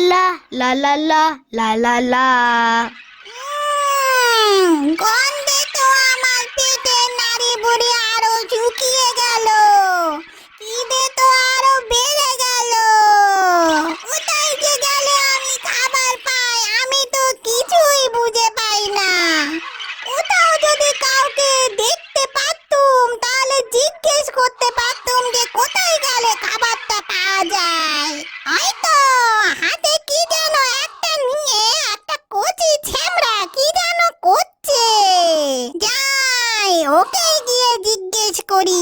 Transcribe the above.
লা লা লা লা লা লা উম, গন্ধে তো আমার পেটের নাড়ি বুড়ি আরও শুকিয়ে গেল। খিদে তো আরও বেড়ে গেল। কোথায় যে গেলে আমি খাবার পাই আমি তো কিছুই বুঝে পাই না। কোথাও যদি কাউকে দেখতে পারতুম তাহলে জিজ্ঞেস করতে পারতুম যে কোথায় গেলে খাবারটা পাওয়া যায়। হয়তো ちこり